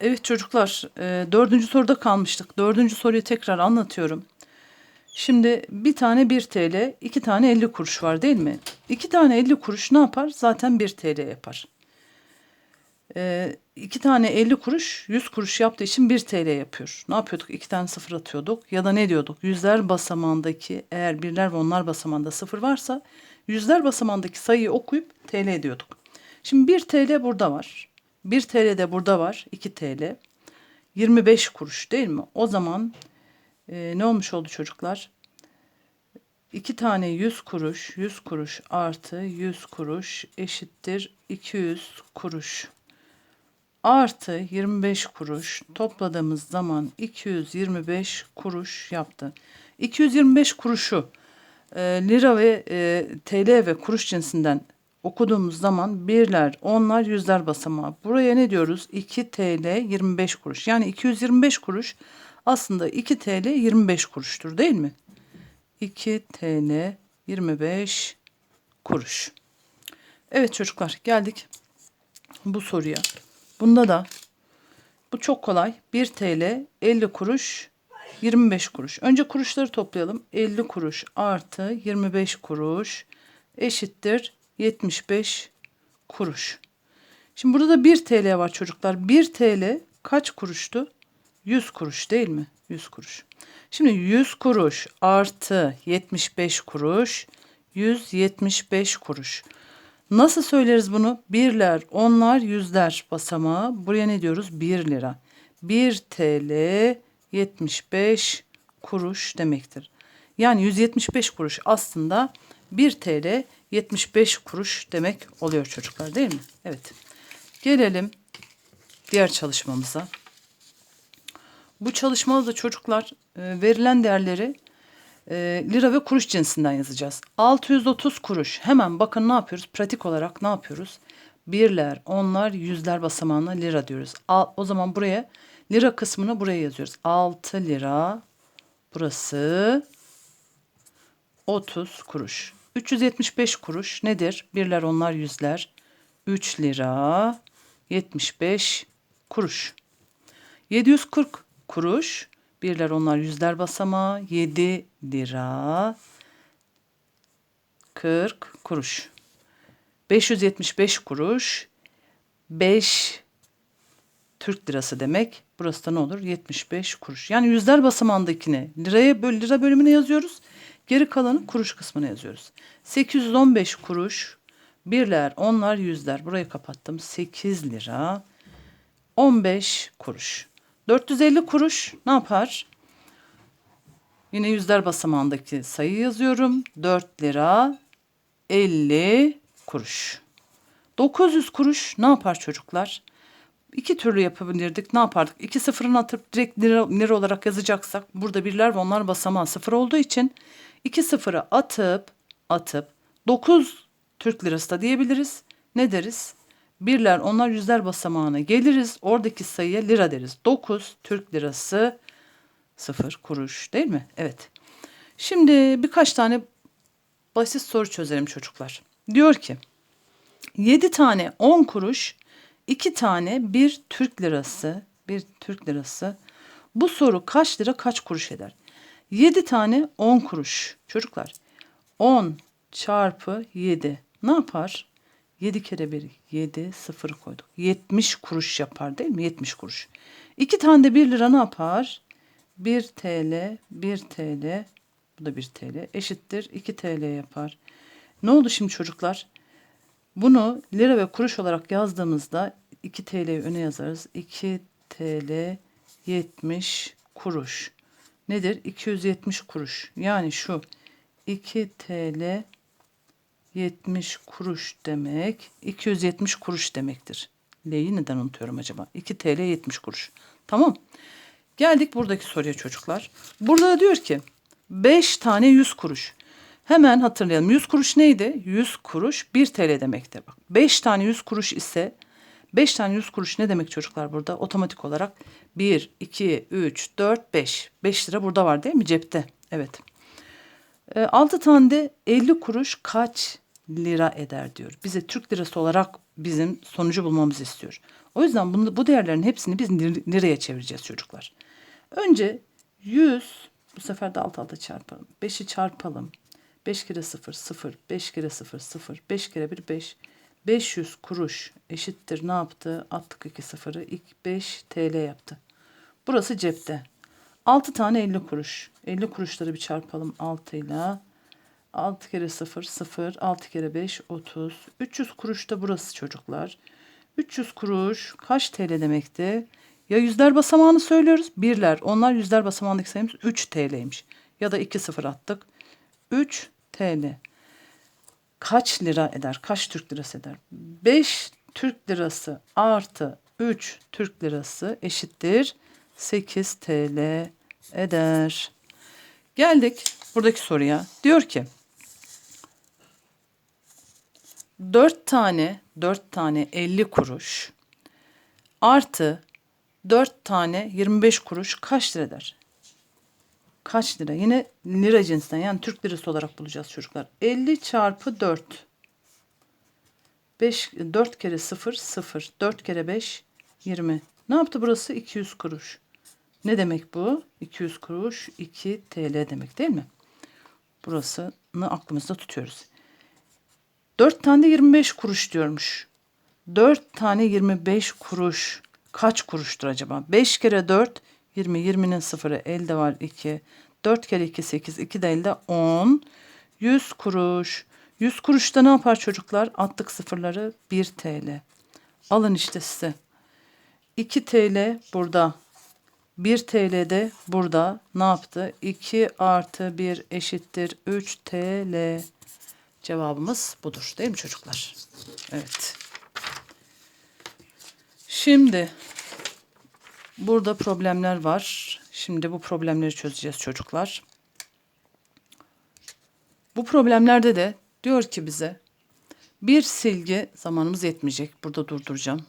Evet çocuklar, e, dördüncü soruda kalmıştık. Dördüncü soruyu tekrar anlatıyorum. Şimdi bir tane 1 TL, iki tane 50 kuruş var değil mi? İki tane 50 kuruş ne yapar? Zaten 1 TL yapar. E, iki tane 50 kuruş 100 kuruş yaptığı için 1 TL yapıyor. Ne yapıyorduk? İki tane sıfır atıyorduk. Ya da ne diyorduk? Yüzler basamağındaki eğer birler ve onlar basamağında sıfır varsa yüzler basamağındaki sayıyı okuyup TL diyorduk. Şimdi 1 TL burada var. 1 TL de burada var. 2 TL. 25 kuruş değil mi? O zaman e, ne olmuş oldu çocuklar? 2 tane 100 kuruş, 100 kuruş artı 100 kuruş eşittir 200 kuruş. Artı 25 kuruş topladığımız zaman 225 kuruş yaptı. 225 kuruşu e, lira ve e, TL ve kuruş cinsinden okuduğumuz zaman birler, onlar, yüzler basamağı. Buraya ne diyoruz? 2 TL 25 kuruş. Yani 225 kuruş aslında 2 TL 25 kuruştur değil mi? 2 TL 25 kuruş. Evet çocuklar geldik bu soruya. Bunda da bu çok kolay. 1 TL 50 kuruş 25 kuruş. Önce kuruşları toplayalım. 50 kuruş artı 25 kuruş eşittir 75 kuruş. Şimdi burada da 1 TL var çocuklar. 1 TL kaç kuruştu? 100 kuruş değil mi? 100 kuruş. Şimdi 100 kuruş artı 75 kuruş 175 kuruş. Nasıl söyleriz bunu? Birler, onlar, yüzler basamağı. Buraya ne diyoruz? 1 lira. 1 TL 75 kuruş demektir. Yani 175 kuruş aslında 1 TL 75 kuruş demek oluyor çocuklar değil mi? Evet. Gelelim diğer çalışmamıza. Bu çalışmada da çocuklar e, verilen değerleri e, lira ve kuruş cinsinden yazacağız. 630 kuruş. Hemen bakın ne yapıyoruz? Pratik olarak ne yapıyoruz? Birler, onlar, yüzler basamağına lira diyoruz. O zaman buraya lira kısmını buraya yazıyoruz. 6 lira burası 30 kuruş. 375 kuruş nedir? Birler, onlar, yüzler. 3 lira 75 kuruş. 740 kuruş. Birler, onlar, yüzler basamağı. 7 lira 40 kuruş. 575 kuruş. 5 Türk lirası demek. Burası da ne olur? 75 kuruş. Yani yüzler basamağındakini liraya böl lira bölümüne yazıyoruz. Geri kalanı kuruş kısmına yazıyoruz. 815 kuruş. Birler, onlar, yüzler. Burayı kapattım. 8 lira 15 kuruş. 450 kuruş ne yapar? Yine yüzler basamağındaki sayı yazıyorum. 4 lira 50 kuruş. 900 kuruş ne yapar çocuklar? İki türlü yapabilirdik. Ne yapardık? İki sıfırını atıp direkt lira, lira olarak yazacaksak burada birler ve onlar basamağı sıfır olduğu için iki sıfırı atıp atıp 9 Türk lirası da diyebiliriz. Ne deriz? Birler, onlar yüzler basamağına geliriz. Oradaki sayıya lira deriz. 9 Türk lirası 0 kuruş değil mi? Evet. Şimdi birkaç tane basit soru çözelim çocuklar. Diyor ki 7 tane 10 kuruş, 2 tane 1 Türk lirası, 1 Türk lirası. Bu soru kaç lira kaç kuruş eder? 7 tane 10 kuruş. Çocuklar 10 çarpı 7 ne yapar? 7 kere 1 7 0 koyduk. 70 kuruş yapar değil mi? 70 kuruş. 2 tane de 1 lira ne yapar? 1 TL 1 TL bu da 1 TL eşittir 2 TL yapar. Ne oldu şimdi çocuklar? Bunu lira ve kuruş olarak yazdığımızda 2 TL'yi öne yazarız. 2 TL 70 kuruş. Nedir? 270 kuruş. Yani şu 2 TL 70 kuruş demek 270 kuruş demektir. L'yi neden unutuyorum acaba? 2 TL 70 kuruş. Tamam. Geldik buradaki soruya çocuklar. Burada da diyor ki 5 tane 100 kuruş. Hemen hatırlayalım. 100 kuruş neydi? 100 kuruş 1 TL demektir. Bak 5 tane 100 kuruş ise 5 tane 100 kuruş ne demek çocuklar burada? Otomatik olarak 1, 2, 3, 4, 5. 5 lira burada var değil mi cepte? Evet. E, 6 tane de 50 kuruş kaç lira eder diyor. Bize Türk lirası olarak bizim sonucu bulmamızı istiyor. O yüzden bunu, bu değerlerin hepsini biz lir- liraya çevireceğiz çocuklar. Önce 100 bu sefer de alt alta çarpalım. 5'i çarpalım. 5 kere 0 0 5 kere 0 0 5 kere 1 5 500 kuruş eşittir ne yaptı? Attık 2 sıfırı. İlk 5 TL yaptı. Burası cepte. 6 tane 50 kuruş. 50 kuruşları bir çarpalım 6 ile. 6 kere 0 0 6 kere 5 30. 300 kuruş da burası çocuklar. 300 kuruş kaç TL demekti? Ya yüzler basamağını söylüyoruz. Birler. Onlar yüzler basamağındaki sayımız 3 TL'ymiş. Ya da 2 sıfır attık. 3 TL. Kaç lira eder? Kaç Türk lirası eder? 5 Türk lirası artı 3 Türk lirası eşittir 8 TL eder. Geldik buradaki soruya. Diyor ki 4 tane 4 tane 50 kuruş artı 4 tane 25 kuruş kaç lira eder? Kaç lira? Yine lira cinsinden yani Türk lirası olarak bulacağız çocuklar. 50 çarpı 4. 5, 4 kere 0 0. 4 kere 5 20. Ne yaptı burası? 200 kuruş. Ne demek bu? 200 kuruş 2 TL demek değil mi? Burasını aklımızda tutuyoruz. 4 tane de 25 kuruş diyormuş. 4 tane 25 kuruş kaç kuruştur acaba? 5 kere 4 20. 20'nin sıfırı elde var 2. 4 kere 2 8. 2 de elde 10. 100 kuruş. 100 kuruşta ne yapar çocuklar? Attık sıfırları 1 TL. Alın işte size. 2 TL burada. 1 TL de burada ne yaptı? 2 artı 1 eşittir 3 TL. Cevabımız budur değil mi çocuklar? Evet. Şimdi burada problemler var. Şimdi bu problemleri çözeceğiz çocuklar. Bu problemlerde de diyor ki bize bir silgi zamanımız yetmeyecek. Burada durduracağım.